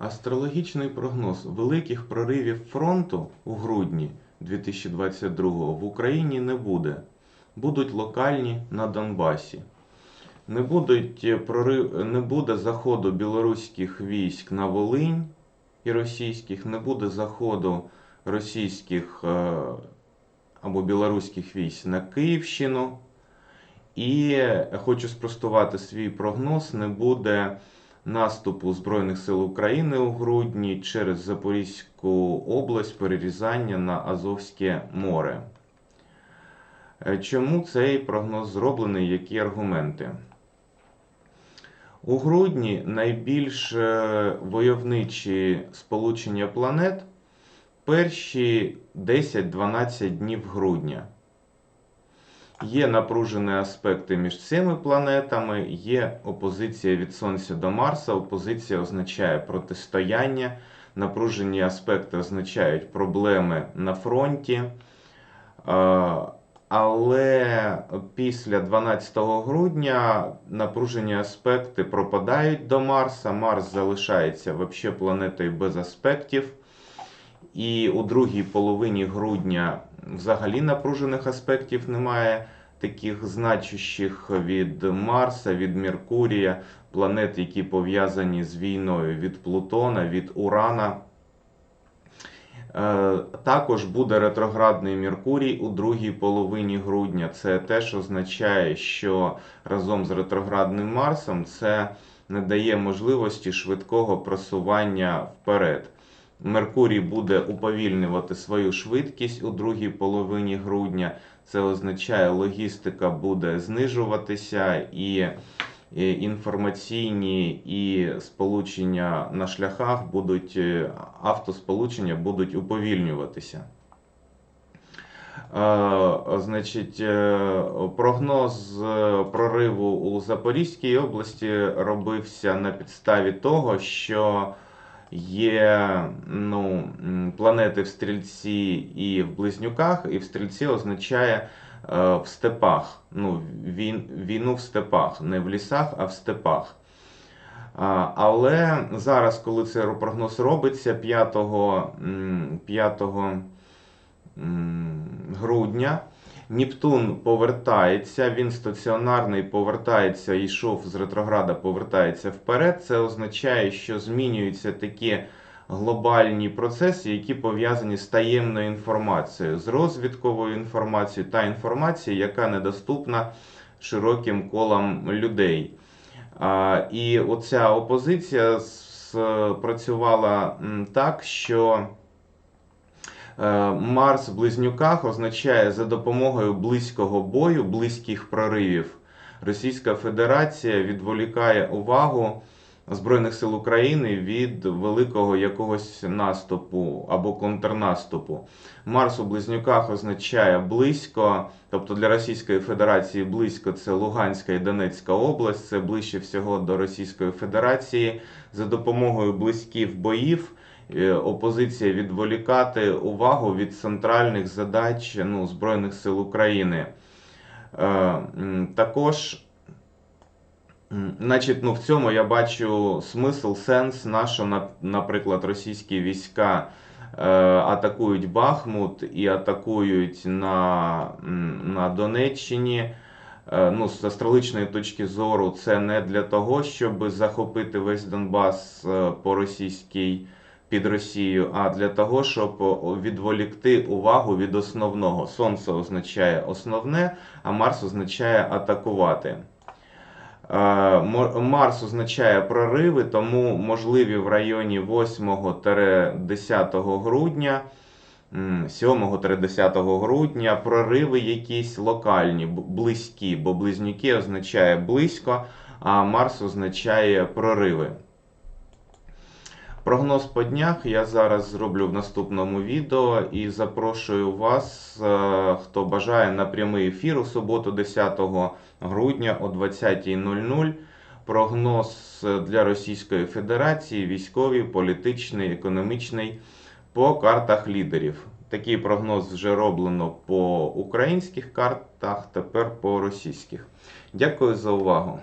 Астрологічний прогноз великих проривів фронту у грудні 2022 в Україні не буде. Будуть локальні на Донбасі. Не, будуть е, прорив... не буде заходу білоруських військ на Волинь і російських, не буде заходу російських е, або білоруських військ на Київщину. І хочу спростувати свій прогноз: не буде наступу Збройних сил України у грудні через Запорізьку область перерізання на Азовське море. Е, Чому цей прогноз зроблений? Які аргументи? У грудні найбільш е, войовничі сполучення планет перші 10-12 днів грудня. Є напружені аспекти між цими планетами, є опозиція від Сонця до Марса. Опозиція означає протистояння, напружені аспекти означають проблеми на фронті. Але після 12 грудня напружені аспекти пропадають до Марса. Марс залишається взагалі планетою без аспектів. І у другій половині грудня взагалі напружених аспектів немає, таких значущих від Марса, від Меркурія, планет, які пов'язані з війною від Плутона, від Урана. Е, Також буде ретроградний Меркурій у другій половині грудня. Це теж означає, що разом з ретроградним Марсом це не дає можливості швидкого просування вперед. Меркурій буде уповільнювати свою швидкість у другій половині грудня. Це означає, логістика буде знижуватися і інформаційні і сполучення на шляхах будуть е, автосполучення будуть уповільнюватися. Е, Значить, е, прогноз прориву у Запорізькій області робився на підставі того, що є ну, планети в стрільці і в близнюках, і в стрільці означає е, в степах. Ну, він, війну в степах, не в лісах, а в степах. А, Але зараз, коли цей прогноз робиться 5, 5 грудня, Нептун повертається, він стаціонарний повертається, йшов з ретрограда, повертається вперед. Це означає, що змінюються такі глобальні процеси, які пов'язані з таємною інформацією, з розвідковою інформацією та інформацією, яка недоступна широким колам людей. І оця опозиція спрацювала так, що Марс в близнюках означає за допомогою близького бою, близьких проривів. Російська Федерація відволікає увагу Збройних сил України від великого якогось наступу або контрнаступу. Марс у близнюках означає близько, тобто для Російської Федерації близько це Луганська і Донецька область, це ближче всього до Російської Федерації. За допомогою близьких боїв е, опозиція відволікати увагу від центральних задач ну, Збройних сил України. Е, Також Значить, ну в цьому я бачу смисл, сенс, на що, наприклад, російські війська е, атакують Бахмут і атакують на, на Донеччині. Е, ну, з астрологічної точки зору, це не для того, щоб захопити весь Донбас е, по російській під Росію, а для того, щоб відволікти увагу від основного. Сонце означає основне, а Марс означає атакувати. Марс означає прориви, тому можливі в районі 8-10 грудня, 7-10 грудня прориви якісь локальні, близькі, бо близнюки означає близько, а Марс означає прориви. Прогноз по днях я зараз зроблю в наступному відео і запрошую вас, е, хто бажає на прямий ефір у суботу 10 грудня о 20.00. Прогноз для Російської Федерації, військовий, політичний, економічний по картах лідерів. Такий прогноз вже роблено по українських картах, тепер по російських. Дякую за увагу.